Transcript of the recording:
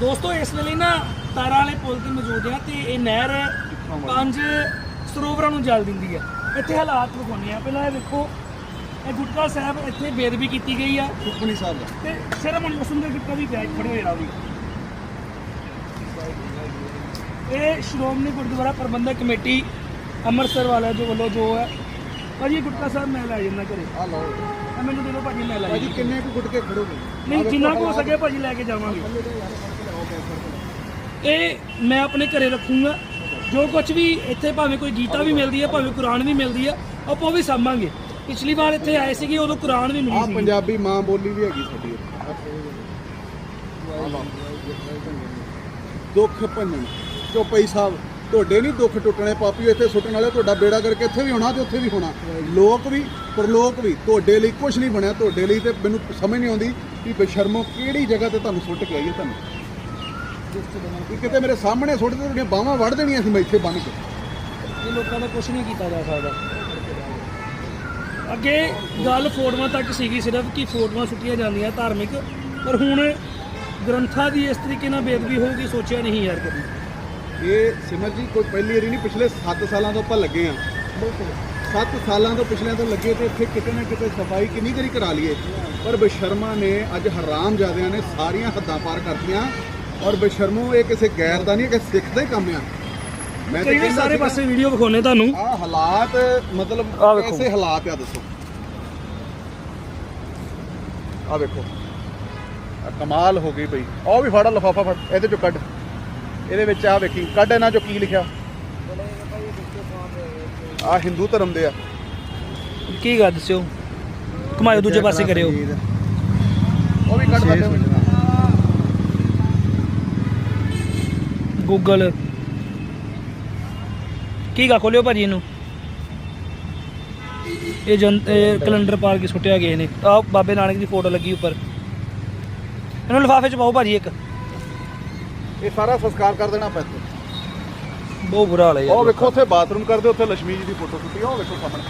ਦੋਸਤੋ ਇਸ ਵੇਲੇ ਨਾ ਤਾਰਾਂ ਵਾਲੇ ਪੁਲ ਤੇ ਮੌਜੂਦ ਆ ਤੇ ਇਹ ਨਹਿਰ ਪੰਜ ਸਰੋਵਰਾਂ ਨੂੰ ਜਲ ਦਿੰਦੀ ਹੈ। ਇੱਥੇ ਹਾਲਾਤ ਵਿਖਾਉਂਦੇ ਆ ਪਹਿਲਾਂ ਇਹ ਵੇਖੋ ਇਹ ਗੁਟਕਾ ਸਾਹਿਬ ਇੱਥੇ ਬੇਦਬੀ ਕੀਤੀ ਗਈ ਆ। ਸੁਖਮਨੀ ਸਾਹਿਬ ਦਾ। ਤੇ ਸ਼ਰਮ ਉਸਮ ਦੇ ਗੁਟਕਾ ਵੀ ਇੱਥੇ ਖੜੇ ਹੋਇਆ ਵੀ। ਇਹ ਸ਼੍ਰੋਮਣੀ ਗੁਰਦੁਆਰਾ ਪ੍ਰਬੰਧਕ ਕਮੇਟੀ ਅੰਮ੍ਰਿਤਸਰ ਵਾਲਿਆਂ ਜੋ ਵੱਲੋਂ ਜੋ ਹੈ ਭਾਜੀ ਇਹ ਗੁਟਕਾ ਸਾਹਿਬ ਮੈਂ ਲੈ ਜਾਂਦਾ ਘਰੇ। ਆ ਲਓ। ਇਹ ਮੈਨੂੰ ਦੇ ਦਿਓ ਭਾਜੀ ਮੈਂ ਲੈ ਭਾਜੀ ਜਾਂਦਾ। ਕਿੰਨੇ ਕੁ ਗੁਟਕੇ ਖੜੋਗੇ? ਨਹੀਂ ਜਿੰਨਾ ਕੁ ਹੋ ਸਕੇ ਭਾਜੀ ਲੈ ਕੇ ਜਾਵਾਂਗੇ। ਇਹ ਮੈਂ ਆਪਣੇ ਘਰੇ ਰੱਖੂੰਗਾ। ਜੋ ਕੁਝ ਵੀ ਇੱਥੇ ਭਾਵੇਂ ਕੋਈ ਗੀਤਾ ਵੀ ਮਿਲਦੀ ਹੈ ਭਾਵੇਂ ਕੁਰਾਨ ਵੀ ਮਿਲਦੀ ਹੈ ਆਪਾਂ ਉਹ ਵੀ ਸਾਂਭਾਂਗੇ। ਪਿਛਲੀ ਵਾਰ ਇੱਥੇ ਆਏ ਸੀਗੇ ਉਦੋਂ ਕੁਰਾਨ ਵੀ ਆ ਮਿਲੀ ਸੀ। ਪੰਜਾਬੀ ਮਾਂ ਬੋਲੀ ਵੀ ਹੈਗੀ ਸਾਡੀ। ਦੁੱਖ ਭੰਜਨ ਚੋਪਈ ਸਾਹਿਬ। ਤੁਹਾਡੇ ਨਹੀਂ ਦੁੱਖ ਟੁੱਟਣੇ ਪਾਪੀਓ ਇੱਥੇ ਸੁੱਟਣ ਵਾਲੇ, ਤੁਹਾਡਾ ਬੇੜਾ ਕਰਕੇ ਇੱਥੇ ਵੀ ਹੋਣਾ ਤੇ ਉੱਥੇ ਵੀ ਹੋਣਾ। ਲੋਕ ਵੀ, ਪਰਲੋਕ ਵੀ, ਤੁਹਾਡੇ ਲਈ ਕੁਝ ਨਹੀਂ ਬਣਿਆ, ਤੁਹਾਡੇ ਲਈ ਤੇ ਮੈਨੂੰ ਸਮਝ ਨਹੀਂ ਆਉਂਦੀ ਕਿ ਬੇਸ਼ਰਮੋ ਕਿਹੜੀ ਜਗ੍ਹਾ ਤੇ ਤੁਹਾਨੂੰ ਸੁੱਟ ਕੇ ਆਈਏ ਤੁਹਾਨੂੰ। ਕਿ ਕਿਤੇ ਮੇਰੇ ਸਾਹਮਣੇ ਸੁੱਟ ਤੇ ਤੁਹਾਡੀਆਂ ਬਾਹਾਂ ਵੜ ਦੇਣੀਆਂ ਸੀ ਮੈਂ ਇੱਥੇ ਬੰਨ ਕੇ। ਇਹ ਲੋਕਾਂ ਦਾ ਕੁਝ ਨਹੀਂ ਕੀਤਾ ਜਾ ਸਕਦਾ। ਅੱਗੇ ਗੱਲ ਫੋਟੋਆਂ ਤੱਕ ਸੀਗੀ ਸਿਰਫ ਕਿ ਫੋਟੋਆਂ ਸੁੱਟੀਆਂ ਜਾਂਦੀਆਂ ਧਾਰਮਿਕ, ਪਰ ਹੁਣ ਗ੍ਰੰਥਾਂ ਦੀ ਇਸ ਤਰੀਕੇ ਨਾਲ ਬੇਦਬੀ ਹੋਊਗੀ, ਸੋਚਿਆ ਨਹੀਂ ਯਾਰ ਕਦੀ। ਇਹ ਸਿਮਰ ਜੀ ਕੋਈ ਪਹਿਲੀ ਵਾਰੀ ਨਹੀਂ ਪਿਛਲੇ 7 ਸਾਲਾਂ ਤੋਂ ਆਪਾਂ ਲੱਗੇ ਆ 7 ਸਾਲਾਂ ਤੋਂ ਪਿਛਲੇ ਤੋਂ ਲੱਗੇ ਤੇ ਇੱਥੇ ਕਿਤੇ ਨਾ ਕਿਤੇ ਸਫ਼ਾਈ ਕਿੰਨੀ ਕਰੀ ਕਰਾ ਲਈਏ। ਪਰ ਬਸ਼ਰਮਾ ਨੇ ਅੱਜ ਹਰਾਮ ਜਾਦਿਆਂ ਨੇ ਸਾਰੀਆਂ ਹੱਦਾਂ ਪਾਰ ਕਰਤੀਆਂ ਔਰ ਬਸ਼ਰਮੋ ਇਹ ਕਿਸੇ ਗੈਰ ਦਾ ਨਹੀਂ ਕਿ ਸਿੱਖ ਦਾ ਹੀ ਕੰਮ ਆ। ਮੈਂ ਕਈ ਵਾਰ ਸਾਰੇ ਪਾਸੇ ਵੀਡੀਓ ਵਿਖਾਉਣੇ ਤੁਹਾਨੂੰ। ਆ ਹਾਲਾਤ ਮਤਲਬ। ਐਸੇ ਹਾਲਾਤ ਆ ਦੱਸੋ। ਆ ਵੇਖੋ। ਕਮਾਲ ਹੋ ਗਈ ਬਈ। ਉਹ ਵੀ ਫੜਾ ਲਫਾਫਾ ਫੜ ਇਹਦੇ ਚੋਂ ਕੱਢ। ਇਹਦੇ ਵਿੱਚ ਆ ਵੇਖੀ ਕੱਢ ਇਹਨਾਂ ਚੋਂ ਕੀ ਲਿਖਿਆ? ਆ ਹਿੰਦੂ ਧਰਮ ਦੇ ਆ। ਕੀ ਗੱਲ ਦੱਸਿਓ? ਘੁਮਾਇਓ ਦੂਜੇ ਪਾਸੇ ਕਰਿਓ। ਉਹ ਵੀ ਕੱਢ ਹੋ। ਗੂਗਲ ਕੀ ਗਾ ਖੋਲਿਓ ਭਾਜੀ ਇਹਨੂੰ? ਇਹ ਜਨ ਕੈਲੰਡਰ ਪਾਰ ਕੇ ਸੁੱਟਿਆ ਗਏ ਨੇ। ਆ ਬਾਬੇ ਨਾਨਕ ਦੀ ਫੋਟੋ ਲੱਗੀ ਉੱਪਰ। ਇਹਨੂੰ ਲਿਫਾਫੇ ਚ ਪਾਓ ਭਾਜੀ ਇੱਕ। ਇਹ ਸਾਰਾ ਸੰਸਕਾਰ ਕਰ ਦੇਣਾ ਪੈਂਦਾ ਬਹੁਤ ਬੁਰਾ ਹਾਲ ਹੈ ਉਹ ਵੇਖੋ ਉੱਥੇ ਬਾਥਰੂਮ ਕਰਦੇ ਉੱਥੇ ਲక్ష్ਮੀ ਜੀ ਦੀ ਫੋਟੋ ਸੁੱਟੀ ਆ ਉਹ ਵੇਖੋ ਸਾਹਮਣੇ।